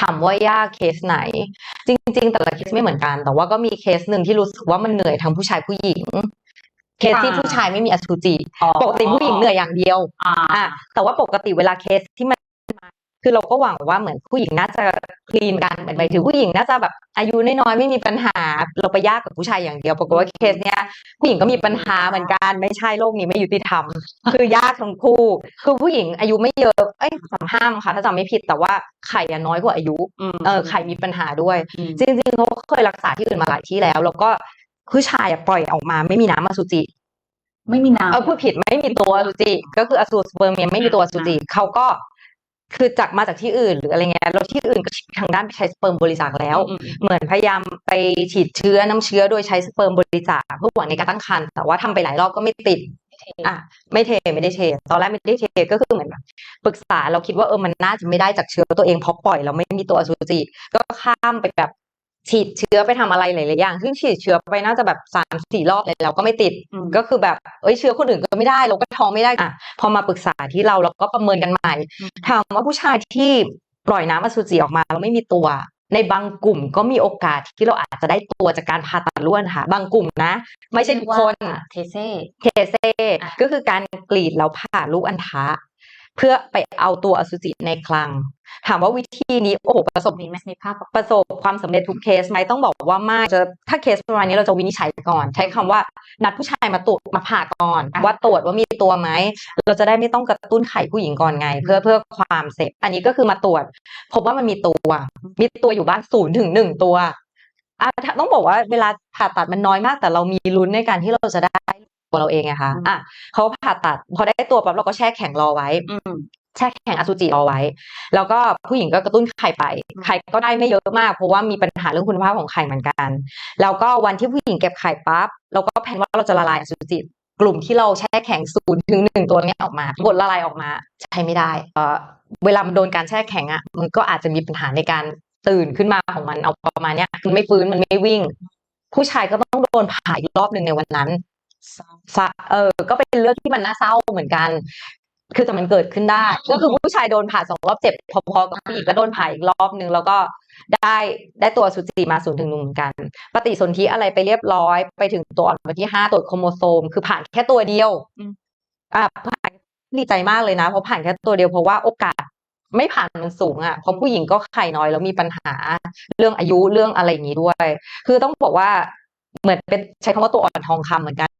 ถามว่ายากเคสไหน จริง ๆ แต่ละเคสไม่เหมือนกัน แต่ว่าก็มีเคสหนึ่งที่รู้สึกว่ามันเหนื่อยทั้งผู้ชายผู้หญิง เคสที่อ่าผู้ชายไม่มีอสุจิอ๋อปกติผู้หญิงเหนื่อยอย่างเดียวอ่าอะแต่ว่าปกติเวลาเคสที่มันมา คือเราก็หวังว่าเหมือนผู้หญิงน่าจะคลีนกันเหมือนหมายถึงผู้หญิงน่าจะแบบอายุน้อยๆไม่มีปัญหา เราไปยากกับผู้ชายอย่างเดียวปรากฏว่าเคสเนี้ยผู้หญิงก็มีปัญหาเหมือนกันไม่ใช่โลกนี้ไม่ยุติธรรม คือยากทั้งคู่ คือผู้หญิงอายุไม่เยอะเอ้ยสามห้ามค่ะ ถ้าจำไม่ผิดแต่ว่าไข่อะน้อยกว่าอายุมเออไข่มีปัญหาด้วยอืมจริงๆเขาเคยรักษาที่อื่นมาหลายที่แล้ว แล้วก็ผู้ชายอะปล่อยออกมาไม่มีน้ำอสุจิไม่มีน้ำเออพูดผิดไม่มีตัวอสุจิ ก็คืออสุสเปอร์เมียไม่มีตัวอสุจิเขาก็ คือจากมาจากที่อื่นหรืออะไรเงี้ยแล้วที่อื่นก็ทางด้านไปใช้สเปิร์มบริจาคแล้วอืมอืมเหมือนพยายามไปฉีดเชื้อน้ำเชื้อโดยใช้สเปิร์มบริจาคเพื่อหวังในการตั้งครรภ์แต่ว่าทำไปหลายรอบก็ไม่ติดอะไม่เทไม่ได้เท ตอนแรกไม่ได้เทก็คือเหมือนแบบปรึกษาเราคิดว่าเออมันน่าจะไม่ได้จากเชื้อตัวเองเพราะปล่อยเราไม่มีตัวอสุจิก็ข้ามไปแบบ ฉีดเชื้อไปทำอะไรหลายๆอย่าง ซึ่งฉีดเชื้อไปน่าจะแบบสามสี่รอบเลยแล้วก็ไม่ติดอืมก็คือแบบ เอ้ยเชื้อคนอื่นก็ไม่ได้ เราก็ท้องไม่ได้อะพอมาปรึกษาที่เราเราก็ประเมินกันใหม่อืมถามว่าผู้ชายที่ปล่อยน้ำอสุจิออกมาแล้วไม่มีตัว ในบางกลุ่มก็มีโอกาสที่เราอาจจะได้ตัวจากการผ่าตัดล้วนค่ะ บางกลุ่มนะ ไม่ใช่ทุกคนว่าเทเซ่เทเซอะก็คือการกรีดแล้วผ่าลูกอัณฑะ เพื่อไปเอาตัวอสุจิในคลัง ถามว่าวิธีนี้โอ้โหประสบมีไหมมีภาพประสบความสำเร็จทุกเคสไหมต้องบอกว่าไม่จะถ้าเคสประมาณนี้เราจะวินิจฉัยก่อน ใช้คำว่านัดผู้ชายมาตรวจมาผ่าก่อนอะว่าตรวจว่ามีตัวไหมเราจะได้ไม่ต้องกระตุ้นไข่ผู้หญิงก่อนไง เพื่อเพื่อความเสร็จอันนี้ก็คือมาตรวจ พบว่ามันมีตัวมีตัวอยู่บ้านศูนย์ถึงหนึ่งตัวอะถ้าต้องบอกว่าเวลาผ่าตัดมันน้อยมาก แต่เรามีลุ้นในการที่เราจะได้ตัว เราเองไงคะอะเขาผ่าตัด พอได้ตัวปั๊บเราก็แช่แข็งรอไว้อืมแช่แข็งอสุจิเอาไว้ แล้วก็ผู้หญิงก็กระตุ้นไข่ไปอืมไข่ก็ได้ไม่เยอะมาก เพราะว่ามีปัญหาเรื่องคุณภาพของไข่เหมือนกัน แล้วก็วันที่ผู้หญิงเก็บไข่ปั๊บเราก็แผนว่าเราจะละลายอสุจิกลุ่มที่เราแช่แข็งศูนย์ถึงหนึ่งตัวเนี้ยออกมาบดละลายออกมาใช้ไม่ได้เออเวลามันโดนการแช่แข็งอะมันก็อาจจะมีปัญหาในการตื่นขึ้นมาของมันเอาประมาณเนี้ยมันไม่ฟื้นมันไม่วิ่ง ผู้ชายก็ต้องโดนผ่าอีกรอบหนึ่งในวันนั้นฟะ เออ ก็เป็นเรื่องที่มันน่าเศร้าเหมือนกัน คือแต่มันเกิดขึ้นได้ ก็คือผู้ชายโดนผ่าสองรอบเจ็บพอๆกับผู้หญิงก็โดนผ่าอีกรอบหนึ่งแล้วก็ได้ได้ตัวสุจิมาศูนย์ถึงหนึ่งเหมือนกัน ปฏิสนธิอะไรไปเรียบร้อย ไปถึงตัวอ่อนวันที่ห้าตรวจโครโมโซม คือผ่านแค่ตัวเดียวอืมอ่าผ่านดีใจมากเลยนะเพราะผ่านแค่ตัวเดียวเพราะว่าโอกาสไม่ผ่านมันสูงอะเพราะผู้หญิงก็ไข่น้อยแล้วมีปัญหาเรื่องอายุเรื่องอะไรอย่างนี้ด้วย คือต้องบอกว่าเหมือนเป็นใช้คำว่าตัวอ่อนทองคำเหมือนกัน